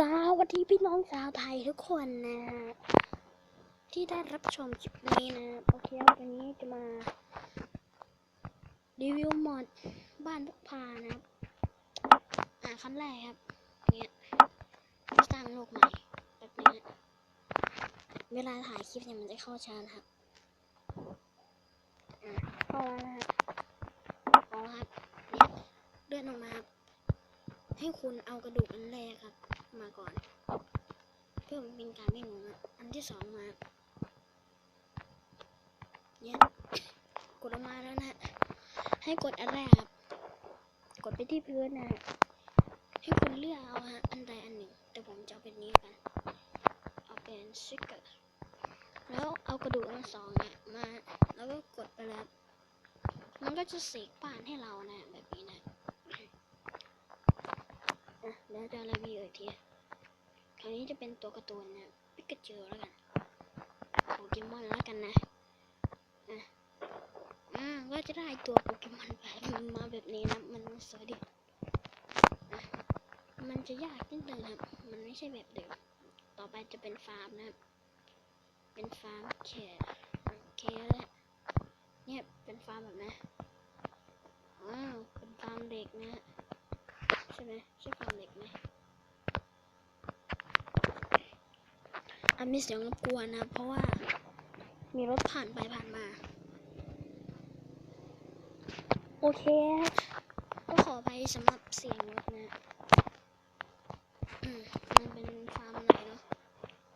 สวัสดีพี่น้องชาวไทยทุกคนนะฮะที่ได้รับชมคลิปนี้นะโอเควันนี้จะมา รีวิวมอดบ้านพกพานะครับ อ่าขั้นแรกครับเนี่ยสร้างโลกใหม่แบบนี้นะเวลาถ่ายคลิปเนี่ยมันจะเข้าช้านะครับอ่าเข้าแล้วนะครับเอาครับเนี่ยเลื่อนออกมาครับให้คุณเอากระดูกอันแรกครับ มาก่อน เพื่อเป็นการไม่งงอะอันที่สองมาเนี่ยกดออกมาแล้วนะ ให้กดอันแรกครับ กดไปที่พื้นนะ ให้คุณเลือกเอาฮะอันใดอันหนึ่ง แต่ผมจะเอาเป็นนี้กัน เอาเป็นสติกเกอร์แล้วเอากระดูกอันสองเนี่ยมา แล้วก็กดไปแล้ว มันก็จะเสกบ้านให้เรานะแบบนี้นะ อะ แล้วจะรีวิวอีกทีคราวนี้จะเป็นตัวการ์ตูนนะปิกาจูแล้วกันโปเกมอนแล้วกันนะอะอ่าก็จะได้ตัวโปเกมอนแบบมาแบบนี้นะมันสวยดิอะมันจะยากนิดนึงครับ มันไม่ใช่แบบเดิม ต่อไปจะเป็นฟาร์มนะเป็นฟาร์มแค่โอเคแล้วเนี่ยเป็นฟาร์มแบบนะอ้าวเป็นฟาร์มเด็กนะฮะ ใช่ ไหมใช่ฟาร์มเหล็กไหมอะมีเสียงรบกวนนะ เพราะว่ามีรถผ่านไปผ่านมา โอเคก็ขอไปสำหรับเสียงรถนะอืมมันเป็นฟาร์มอะไรเนาะ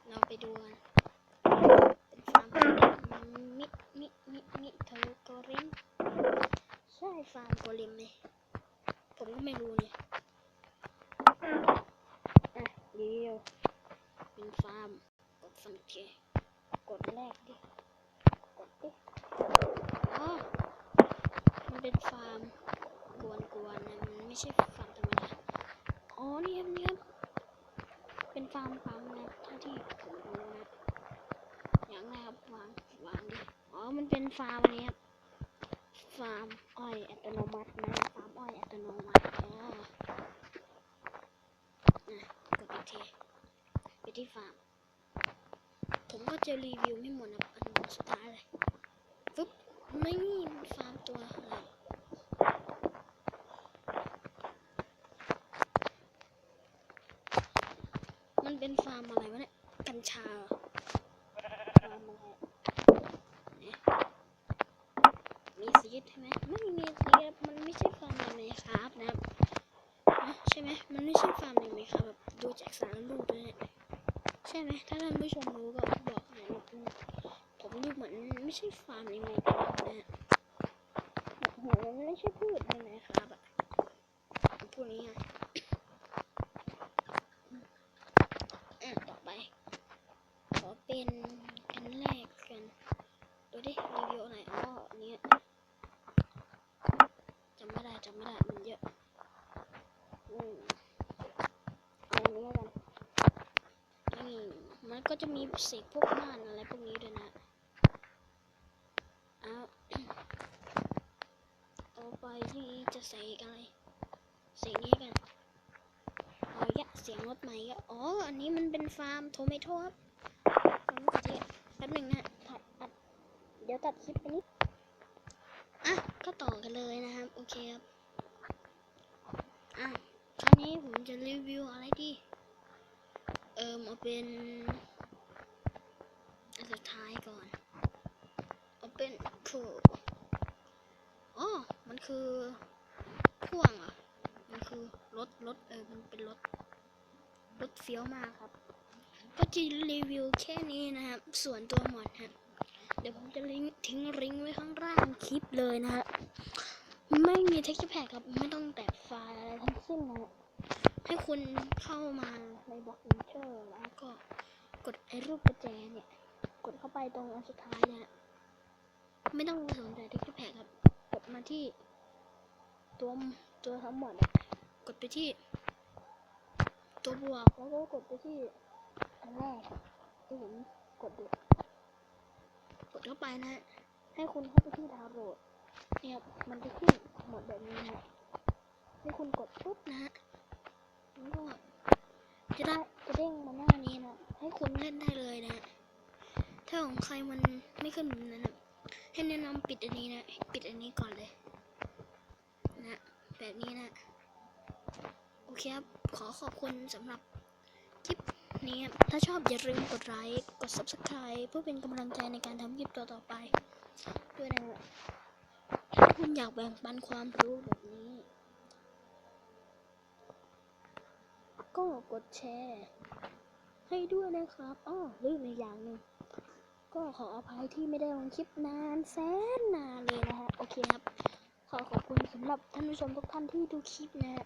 เราไปดูกันเป็นฟาร์มมิมิมิมิเทอร์โกริมใช่ฟาร์มโกริมไหมผมก็ไม่รู้เนี่ย อะ เดียวเป็นฟาร์ม กดฟังเจกดแรกดิ กดดิอ๋อมันเป็นฟาร์มกวนๆนะมันไม่ใช่ฟาร์มธรรมดา อ๋อ นี่ครับนี่ครับเป็นฟาร์มปั๊มนะเท่าที่ผมรู้นะ อย่างแรครับวางวางดิ อ๋อ มันเป็นฟาร์มอันนี้ครับฟาร์มอ้อยอัตโนมัตินะ ฟาร์มอ้อยอัตโนมัติอ๋อ นะกดอีกทีไป ที่ฟาร์ม ผมก็จะรีวิวไม่หมดนะอันสุดท้ายเลยฟึบไม่มีฟาร์มตัวอะไรมันเป็นฟาร์มอะไรวะเนี่ย กัญชาฟาร์มอะไรเนี่ยมีซีดใช่ไหมไม่มีซีดมันไม่ใช่ฟาร์มในเมครับนะครับนะใช่ไหมมันไม่ใช่ฟาร์มเลยไหมครับแบบดูจากสารรูปเลยเนี่ย ใช่ไหมถ้าท่านผู้ชมรู้ก็บอกหน่อยนะผมดูเหมือนไม่ใช่ฟาร์มเลยไหมครับนะฮะโอ้โหมันไม่ใช่พืชเลยนะครับอะพวกนี้อะต่อไป ขอเป็นอันแรกกันดูดิรีวิวอะไรอ๋อนเนี้ยจำไม่ได้จำไม่ได้มันเยอะอืมเอาอันนี้แล้วกัน มันก็จะมีเศษพวกม่านอะไรพวกนี้ด้วยนะเอาต่อไปที่จะใส่อะไรใส่นี้กันเอาอีกอะเสียงรถใหม่ก็อ๋อ อันนี้มันเป็นฟาร์มโทเมโต้ครับฟาร์มกระเทียมแป๊บหนึ่งนะตัดอัดเดี๋ยวตัดคลิปไปนิดอะ ก็ต่อกันเลยนะครับ โอเคครับ อะ คราวนี้ผมจะรีวิวอะไรดี เอิมเอาเป็นอันสุดท้ายก่อน เอาเป็นคืออ๋อมันคือ พ่วงอะ มันคือรถรถเออ มันเป็นรถ รถเฟี้ยวมากครับ ก็จะรีวิวแค่นี้นะครับ ส่วนตัวหมดฮะ เดี๋ยวผมจะลิงทิ้งลิงไว้ข้างล่างคลิปเลยนะฮะ ไม่มีเท็กซ์แพคครับ ไม่ต้องแตะไฟล์อะไรทั้งสิ้นนะฮะ คุณเข้ามาในบล็อกอินเทอร์แล้วก็กดไอ้รูปกุญแจเนี่ย กดเข้าไปตรงอันสุดท้ายเนี่ย ไม่ต้องสนใจท็กซ์แพคครับ กดมาที่ ตัวตัวทั้งหมดกดไปที่ ตัวบวกแล้วก็กดไปที่อันแรกที่ผมกดดูกดเข้าไปนะ ให้คุณเข้าไปที่ดาวน์โหลดเนี่ยมันจะขึ้นหมดแบบนี้นะให้คุณกดปุ๊บนะฮะ ก็จะได้จะเด้งมาหน้านี้นะ ให้คุณเล่นได้เลยนะ ถ้าของใครมันไม่ขึ้นแบบนั้นนะให้แนะนำปิดอันนี้นะ ปิดอันนี้ก่อนเลย นะ แบบนี้นะ โอเคครับ ขอขอบคุณสำหรับคลิปนี้ถ้าชอบอย่าลืมกดไลค์ กด subscribe เพื่อเป็นกำลังใจในการทำคลิปต่อๆไป ด้วยนะฮะถ้าคุณอยากแบ่งปันความรู้แบบนี้ ก็กดแชร์ ให้ด้วยนะครับอ้อลืมอีกอย่างหนึ่งก็ขออภัยที่ไม่ได้ลงคลิปนานแสนนานเลยนะฮะ โอเคครับ ขอขอบคุณสำหรับท่านผู้ชมทุกท่านที่ดูคลิปนะฮะ